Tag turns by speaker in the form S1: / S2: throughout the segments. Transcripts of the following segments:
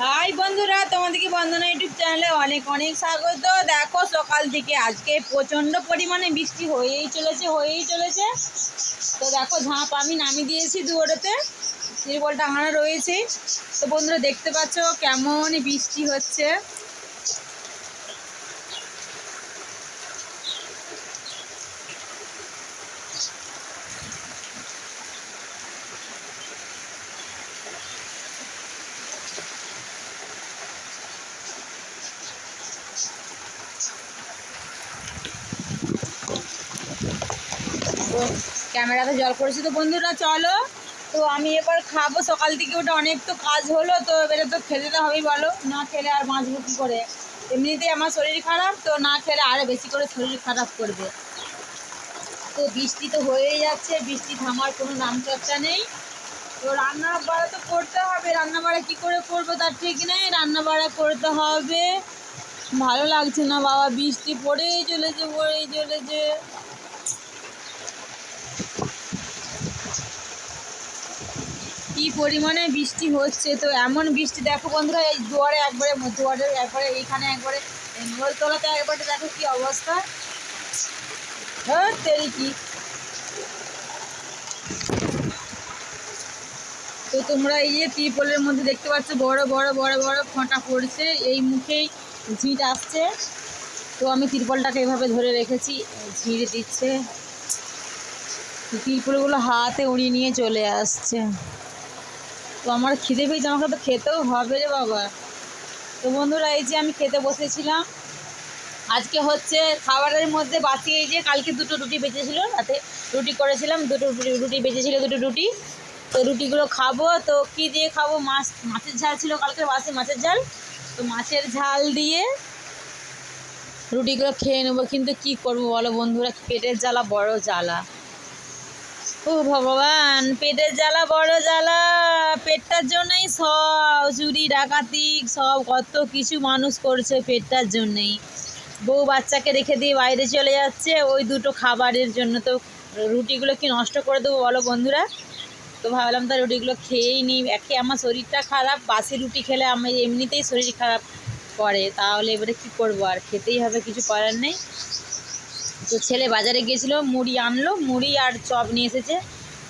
S1: High বন্ধুরা, তোমাদেরকে বন্ধনা YouTube চ্যানেলে অনেক অনেক স্বাগত। দেখো, সকাল থেকে আজকে প্রচণ্ড পরিমাণে বৃষ্টি হয়েই চলেছে হয়েই চলেছে। তো দেখো, ঝাঁপ আমি নামিয়ে দিয়েছি দুয়ারেতে তিরপল টাঙানো রয়েছে। তো বন্ধুরা, দেখতে পাচ্ছ কেমন বৃষ্টি হচ্ছে। তো ক্যামেরাতে জল পড়েছে তো বন্ধুরা, চলো। তো আমি এবার খাব। সকাল থেকে ওটা অনেক তো কাজ হলো, তো এবারে তো খেতে তো হবেই, বলো। না খেলে আর বাঁচবো কী করে? এমনিতেই আমার শরীর খারাপ, তো না খেলে আরও বেশি করে শরীর খারাপ করবে। তো বৃষ্টি তো হয়েই যাচ্ছে, বৃষ্টি থামার কোনো নাম চর্চা নেই। তো রান্না বাড়া তো করতে হবে। রান্না বাড়া কী করে করব তার ঠিক নেই। রান্না বাড়া করতে হবে। ভালো লাগছে না বাবা, বৃষ্টি পড়েই চলেছে পড়েই চলেছে। কি পরিমাণে বৃষ্টি হচ্ছে? তো এমন বৃষ্টি, দেখো বন্ধুরা, এই দুয়ারে একবারে দুয়ারে একবারে, এইখানে একবারে মোলতলাতে একবারে, দেখো কি অবস্থা। হ্যাঁ কি? তো তোমরা এই যে ত্রিপলের মধ্যে দেখতে পাচ্ছ, বড় বড় বড় বড় ফোঁটা পড়ছে। এই মুখেই ঝিঁট আসছে। তো আমি ত্রিপলটাকে এভাবে ধরে রেখেছি ঝিঁড়ে দিচ্ছে। ত্রিপলগুলো হাতে উড়িয়ে নিয়ে চলে আসছে। তো আমার খিদে পেয়েছে, আমাকে তো খেতেও হবে রে বাবা। তো বন্ধুরা, এই যে আমি খেতে বসেছিলাম, আজকে হচ্ছে খাবারের মধ্যে এই যে কালকে দুটো রুটি বেঁচেছিল, রাতে রুটি করেছিলাম, দুটো রুটি বেঁচেছিল, দুটো রুটি। তো রুটিগুলো খাব, তো কি দিয়ে খাব? মাছ, মাছের ঝাল ছিল কালকে, বাসে মাছের ঝাল। তো মাছের ঝাল দিয়ে রুটিগুলো খেয়ে নেব, কিন্তু কি করব বলো বন্ধুরা? পেটের জ্বালা, বড় জ্বালা। ও ভগবান, পেটের জ্বালা, বড় জ্বালা, পেটটার জন্যই সব, চুরি, ডাকাতি, সব কত কিছু মানুষ করছে পেটটার জন্যই। বউ বাচ্চাকে রেখে দিয়ে বাইরে চলে যাচ্ছে, ওই দুটো খাবারের জন্য তো রুটিগুলো কি নষ্ট করে দেবো বলো বন্ধুরা? তো ভাবলাম তো রুটিগুলো খেয়েই নিই একে আমার শরীরটা খারাপ, বাসি রুটি খেলে আমার এমনিতেই শরীর খারাপ করে তাহলে এবারে কি করব আর? খেতেই হবে, কিছু করার নেই। তো ছেলে বাজারে গেছিল মুড়ি আনলো, মুড়ি আর চপ নিয়ে এসেছে।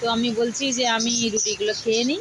S1: তো আমি বলছি যে আমি রুটিগুলো খেয়ে নিই।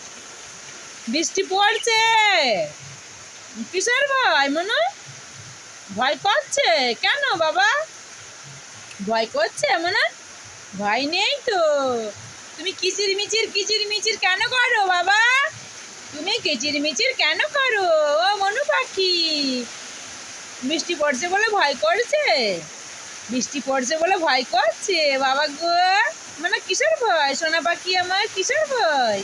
S1: বৃষ্টি পড়ছে। কিসের ভয় মনু? ভয় করছে? কেন বাবা? ভয় করছে মনে? ভয় নেই তো। তুমি কিচির মিচির কিচির মিচির কেন করো বাবা? তুমি কিচির মিচির কেন করো? ও মনু পাখি। বৃষ্টি পড়ছে বলে ভয় করছে? বৃষ্টি পড়ছে বলে ভয় করছে? বাবা গো মানে কিসের ভয়? সোনা পাখি আমার কিসের ভয়?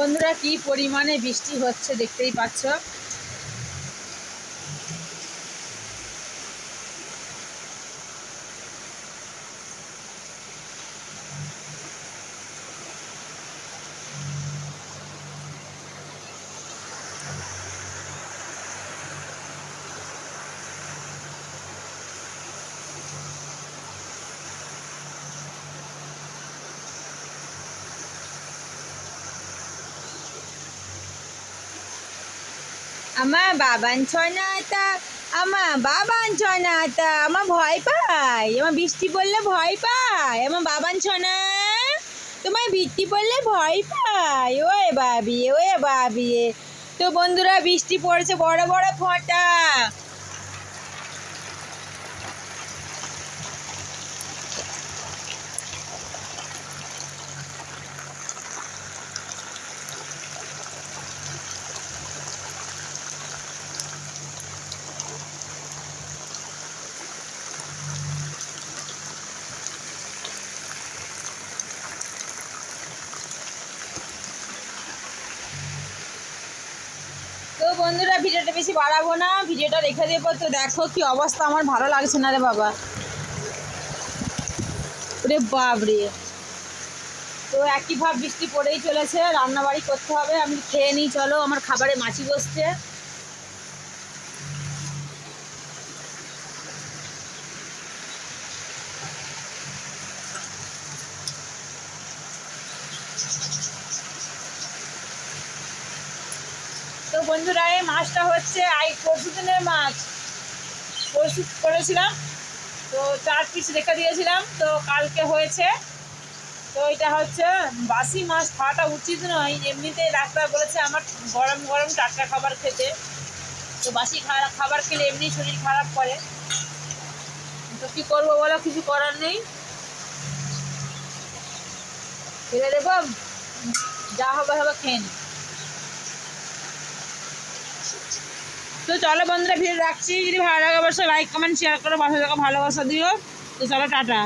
S1: বন্ধুরা কি পরিমাণে বৃষ্টি হচ্ছে দেখতেই পাচ্ছ। আমার বাবান ছনাটা আমার বাবান ছনাটা আমার ভয় পায়। আমার বৃষ্টি পড়লে ভয় পায়। আমার বাবান ছনা তোমার বৃষ্টি পড়লে ভয় পায়। ওয়ে বাবি ওয়ে বাবি। তো বন্ধুরা, বৃষ্টি পড়ছে বড় বড় ফোঁটা তো বন্ধুরা, ভিডিওটা বেশি বাড়াবো না। ভিডিওটা রেখে দেবো, তো দেখো কি অবস্থা। আমার ভালো লাগছে না রে বাবা। রে বাবরে তো একই ভাব বৃষ্টি পড়েই চলেছে, রান্নাবাড়ি করতে হবে, আমি খেয়ে নিই, চলো, আমার খাবারে মাছি বসছে। বন্ধুরা, এই মাছটা হচ্ছে আই পরশু দিনের মাছ। পরশু করেছিলাম, তো চার পিস রেখে দিয়েছিলাম, তো কালকে হয়েছে। তো এটা হচ্ছে বাসি মাছ, খাওয়াটা উচিত নয়। এমনিতেই ডাক্তার বলেছে আমার গরম গরম টাটকা খাবার খেতে। তো বাসি খাবার খেলে এমনি শরীর খারাপ করে। তো কী করব বলো, কিছু করার নেই। ফেলে দেবো যা হবে হবে খেয়ে নি। তো চলো বন্ধুরা ভিডিও রাখছি। যদি ভালো লাগে অবশ্যই লাইক কমেন্ট শেয়ার করো ভালো থাকা ভালোবাসা দিও। তো চলো, টাটা।